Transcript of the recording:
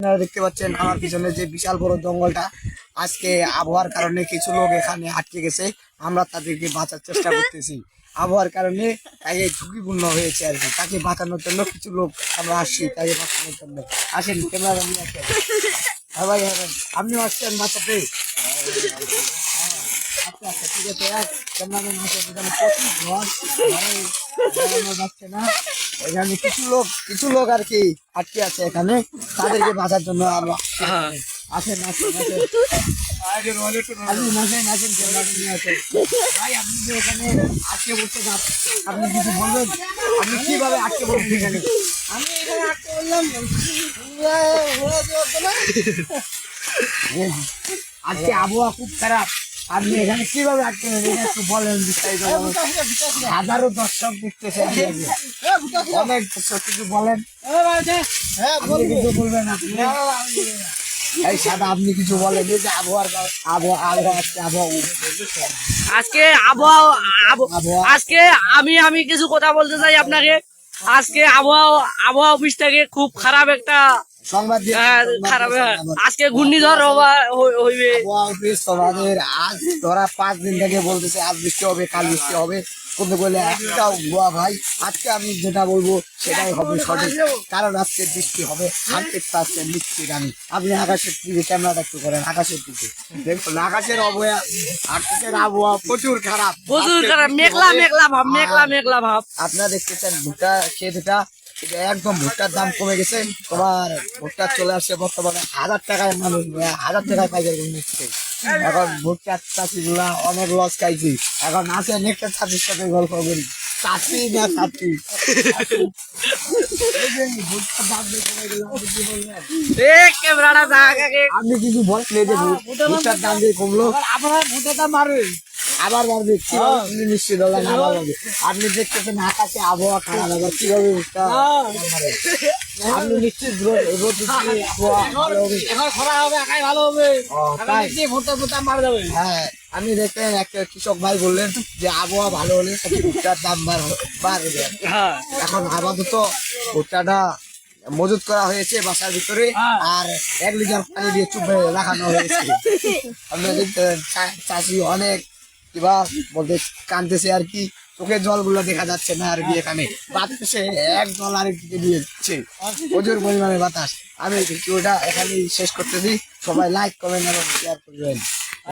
আপনারা দেখতে পাচ্ছেন আমার পিছনে যে বিশাল বড় জঙ্গলটা। আজকে আবহাওয়ার কারণে কিছু লোক এখানে আটকে গেছে। আমরা তাদেরকে বাঁচার চেষ্টা করতেছি। আবহাওয়ার কারণে তাই ঝুঁকিপূর্ণ হয়েছে আর কি। তাকে বাঁচানোর জন্য কিছু লোক আমরা আসছি, তাকে বাঁচানোর জন্য। আসেন ক্যামেরা হ্যাঁ ভাই হ্যাঁ। আপনিও আসছেন বাঁচাতে আচ্ছা আচ্ছা ঠিক আছে ঝড় যাচ্ছে না। এখানে কিছু লোক কিছু লোক আর কি আটকে আছে এখানে। তাদেরকে বাঁচার জন্য আমরা আসেন আসেন আসেন আপনি কিছু বলবেন? আপনি কীভাবে আটকে পড়বেন এখানে? আমি এখানে আটকে বললাম আজকে আবহাওয়া খুব খারাপ। আপনি এখানে কীভাবে আটকে নেবেন একটু বলেন বিস্তারিত হাজারো দর্শক দেখতেছে অনেক কিছু বলেন। আপনি কিছু বলবেন আপনি? এই সাদা আপনি কিছু বলেন। এই যে আবহাওয়ার আবহাওয়া আবহাওয়া আজকে আবহাওয়া আজকে আবহাওয়া আবহাওয়া। আজকে আমি আমি কিছু কথা বলতে চাই আপনাকে। আজকে আবহাওয়া আবহাওয়া অফিস থেকে খুব খারাপ একটা সংবাদ খারাপ হ্যাঁ, আজকে ঘূর্ণিঝড় হইবে। অফিস তোমাদের আজ ধরা পাঁচ দিন থেকে বলতেছে আজ বৃষ্টি হবে কাল বৃষ্টি হবে। কিন্তু বলে একটাও গোয়া ভাই আজকে আমি যেটা বলব সেটাই হবে সঠিক। কারণ আজকে বৃষ্টি হবে হান্ড্রেড পার্সেন্ট নিশ্চিত আমি। আপনি আকাশের দিকে ক্যামেরাটা একটু করেন আকাশের দিকে। দেখুন আকাশের আবহাওয়া আকাশের আবহাওয়া প্রচুর খারাপ। প্রচুর খারাপ মেঘলা মেঘলা ভাব মেঘলা মেঘলা ভাব। আপনারা দেখতেছেন দুটা এটা একদম ভুট্টার দাম কমে গেছে। তোমার ভুট্টা চলে আসছে বর্তমানে হাজার টাকায় মানুষ হাজার টাকায় পাইকারি করে নিচ্ছে। এখন ভুট্টার চাষি গুলা অনেক লস খাইছি। এখন আছে নেকটার চাষির সাথে গল্প করি। চাষি না চাষি? ভুট্টার দাম আপনি কিছু বললেন যে ভুট- ভুট্টার দাম দিয়ে কমলো। আপনার ভোটটা মারবে আবার বাড়বে কীভাবে আপনি নিশ্চিত হলেন আবার বাড়বে আপনি দেখতেছেন আকাশে আবহাওয়া খারাপ আবার কীভাবে ভুট্টা আপনি নিশ্চিত রোদ আবহাওয়া ভালো হবে। এখন খরা হবে একাই ভালো হবে। ভোটটা মার যাবে। হ্যাঁ আমি দেখলেন একটা কৃষক ভাই বললেন যে আবহাওয়া ভালো হলে ভুট্টার দাম বাড়বে হ্যাঁ। এখন আপাতত ভুট্টাটা মজুত করা হয়েছে বাসার ভিতরে হ্যাঁ। আর এক লিটার পানি দিয়ে চুপে রাখানো হয়েছে। আপনারা দেখতেন চাষি অনেক কিবা বলতে কাঁদতেছে আর কি। চোখের জলগুলো দেখা যাচ্ছে না আর কি এখানে। বাতাসে এক জল আর দিয়েছে প্রচুর পরিমাণে বাতাস। আমি ভিডিওটা এখানেই শেষ করতেছি। সবাই লাইক কমেন্ট এবং শেয়ার করবেন।